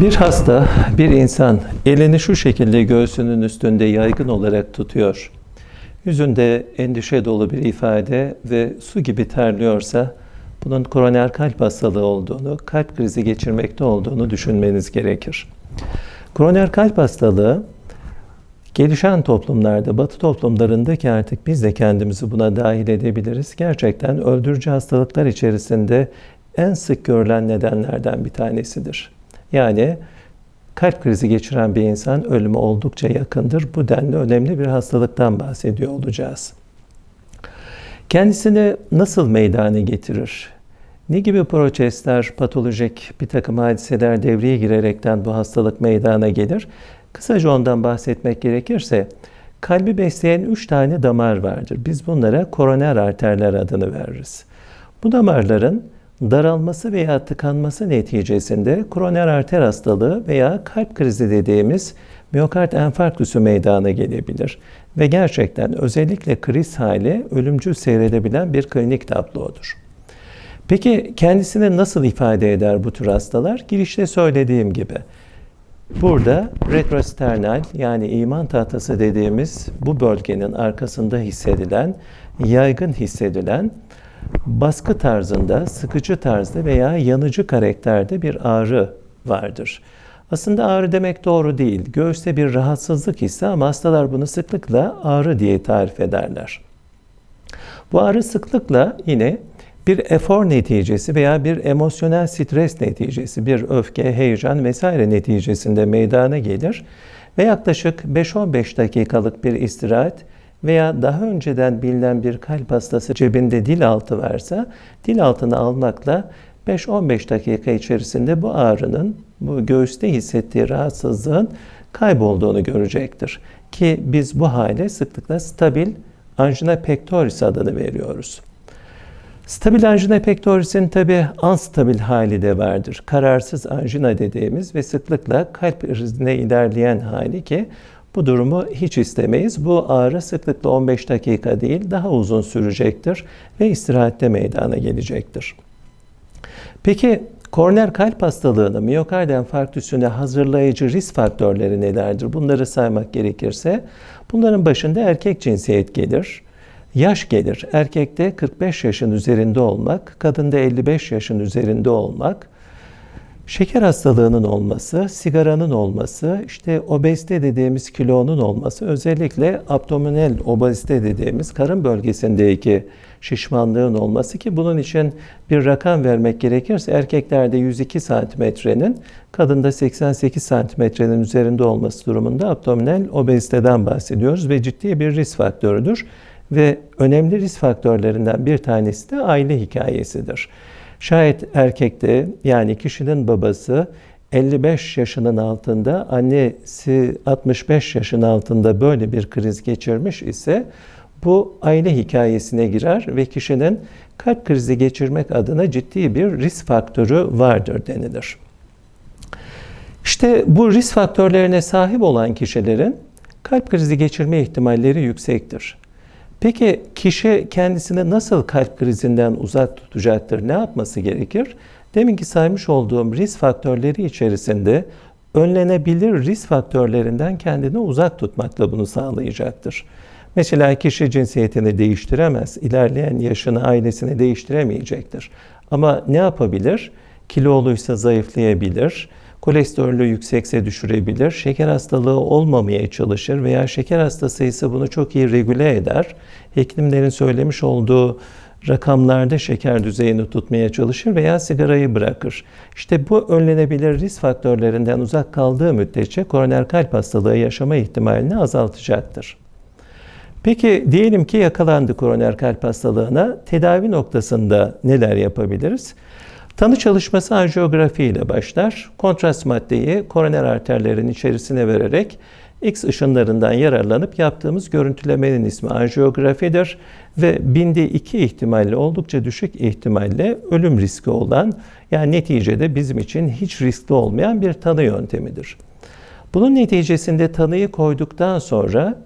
Bir hasta, bir insan elini şu şekilde göğsünün üstünde yaygın olarak tutuyor. Yüzünde endişe dolu bir ifade ve su gibi terliyorsa bunun koroner kalp hastalığı olduğunu, kalp krizi geçirmekte olduğunu düşünmeniz gerekir. Koroner kalp hastalığı gelişen toplumlarda, batı toplumlarında ki artık biz de kendimizi buna dahil edebiliriz. Gerçekten öldürücü hastalıklar içerisinde en sık görülen nedenlerden bir tanesidir. Yani kalp krizi geçiren bir insan ölüme oldukça yakındır. Bu denli önemli bir hastalıktan bahsediyor olacağız. Kendisini nasıl meydana getirir? Ne gibi prosesler, patolojik bir takım hadiseler devreye girerekten bu hastalık meydana gelir? Kısaca ondan bahsetmek gerekirse, kalbi besleyen üç tane damar vardır. Biz bunlara koroner arterler adını veririz. Bu damarların daralması veya tıkanması neticesinde koroner arter hastalığı veya kalp krizi dediğimiz miyokard enfarktüsü meydana gelebilir. Ve gerçekten özellikle kriz hali ölümcül seyredebilen bir klinik tablodur. Peki kendisini nasıl ifade eder bu tür hastalar? Girişte söylediğim gibi. Burada retrosternal yani iman tahtası dediğimiz bu bölgenin arkasında hissedilen, yaygın hissedilen baskı tarzında, sıkıcı tarzda veya yanıcı karakterde bir ağrı vardır. Aslında ağrı demek doğru değil. Göğüste bir rahatsızlık ise ama hastalar bunu sıklıkla ağrı diye tarif ederler. Bu ağrı sıklıkla yine bir efor neticesi veya bir emosyonel stres neticesi, bir öfke, heyecan vesaire neticesinde meydana gelir ve yaklaşık 5-15 dakikalık bir istirahat veya daha önceden bilinen bir kalp hastası cebinde dil altı varsa dil altını almakla 5-15 dakika içerisinde bu ağrının, bu göğüste hissettiği rahatsızlığın kaybolduğunu görecektir. Ki biz bu hale sıklıkla stabil angina pectoris adını veriyoruz. Stabil angina pectoris'in tabi anstabil hali de vardır. Kararsız angina dediğimiz ve sıklıkla kalp krizine ilerleyen hali ki bu durumu hiç istemeyiz. Bu ağrı sıklıkla 15 dakika değil daha uzun sürecektir ve istirahatte meydana gelecektir. Peki koroner kalp hastalığını, miyokard enfarktüsüne hazırlayıcı risk faktörleri nelerdir? Bunları saymak gerekirse bunların başında erkek cinsiyet gelir. Yaş gelir. Erkekte 45 yaşın üzerinde olmak, kadında 55 yaşın üzerinde olmak, Şeker hastalığının olması, sigaranın olması, işte obezite dediğimiz kilonun olması, özellikle abdominal obezite dediğimiz karın bölgesindeki şişmanlığın olması ki bunun için bir rakam vermek gerekirse erkeklerde 102 santimetrenin, kadında 88 santimetrenin üzerinde olması durumunda abdominal obeziteden bahsediyoruz ve ciddi bir risk faktörüdür. Ve önemli risk faktörlerinden bir tanesi de aile hikayesidir. Şayet erkekte yani kişinin babası 55 yaşının altında, annesi 65 yaşın altında böyle bir kriz geçirmiş ise bu aile hikayesine girer ve kişinin kalp krizi geçirmek adına ciddi bir risk faktörü vardır denilir. İşte bu risk faktörlerine sahip olan kişilerin kalp krizi geçirme ihtimalleri yüksektir. Peki kişi kendisini nasıl kalp krizinden uzak tutacaktır? Ne yapması gerekir? Demin ki saymış olduğum risk faktörleri içerisinde önlenebilir risk faktörlerinden kendini uzak tutmakla bunu sağlayacaktır. Mesela kişi cinsiyetini değiştiremez, ilerleyen yaşını, ailesini değiştiremeyecektir. Ama ne yapabilir? Kiloluysa zayıflayabilir, kolesterolü yüksekse düşürebilir, şeker hastalığı olmamaya çalışır veya şeker hastası ise bunu çok iyi regüle eder. Hekimlerin söylemiş olduğu rakamlarda şeker düzeyini tutmaya çalışır veya sigarayı bırakır. İşte bu önlenebilir risk faktörlerinden uzak kaldığı müddetçe koroner kalp hastalığı yaşama ihtimalini azaltacaktır. Peki diyelim ki yakalandı koroner kalp hastalığına. Tedavi noktasında neler yapabiliriz? Tanı çalışması anjiyografi ile başlar. Kontrast maddeyi koroner arterlerin içerisine vererek X ışınlarından yararlanıp yaptığımız görüntülemenin ismi anjiyografidir ve binde iki ihtimalle oldukça düşük ihtimalle ölüm riski olan yani neticede bizim için hiç riskli olmayan bir tanı yöntemidir. Bunun neticesinde tanıyı koyduktan sonra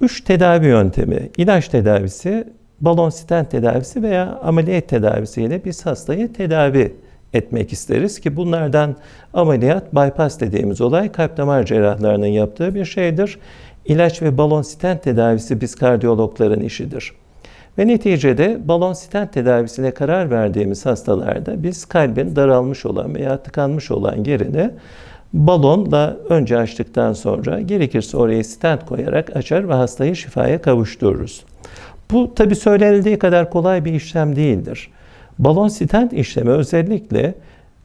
üç tedavi yöntemi, ilaç tedavisi, balon stent tedavisi veya ameliyat tedavisiyle biz hastayı tedavi etmek isteriz ki bunlardan ameliyat bypass dediğimiz olay kalp damar cerrahlarının yaptığı bir şeydir. İlaç ve balon stent tedavisi biz kardiyologların işidir. Ve neticede balon stent tedavisine karar verdiğimiz hastalarda biz kalbin daralmış olan veya tıkanmış olan yerini balonla önce açtıktan sonra gerekirse oraya stent koyarak açar ve hastayı şifaya kavuştururuz. Bu tabi söylenildiği kadar kolay bir işlem değildir. Balon stent işlemi özellikle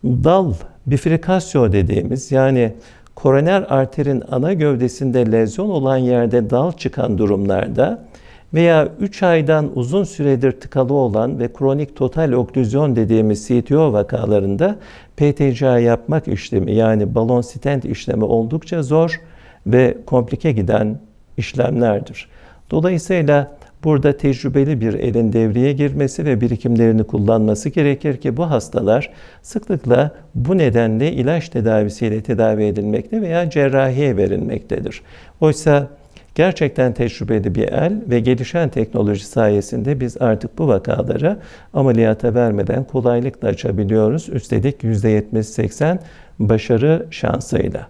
dal bifrikasyo dediğimiz yani koroner arterin ana gövdesinde lezyon olan yerde dal çıkan durumlarda veya 3 aydan uzun süredir tıkalı olan ve kronik total oklüzyon dediğimiz CTO vakalarında PTCA yapmak işlemi yani balon stent işlemi oldukça zor ve komplike giden işlemlerdir. Dolayısıyla burada tecrübeli bir elin devreye girmesi ve birikimlerini kullanması gerekir ki bu hastalar sıklıkla bu nedenle ilaç tedavisiyle tedavi edilmekte veya cerrahiye verilmektedir. Oysa Gerçekten tecrübeli bir el ve gelişen teknoloji sayesinde biz artık bu vakaları ameliyata vermeden kolaylıkla açabiliyoruz. Üstelik %70-80 başarı şansıyla.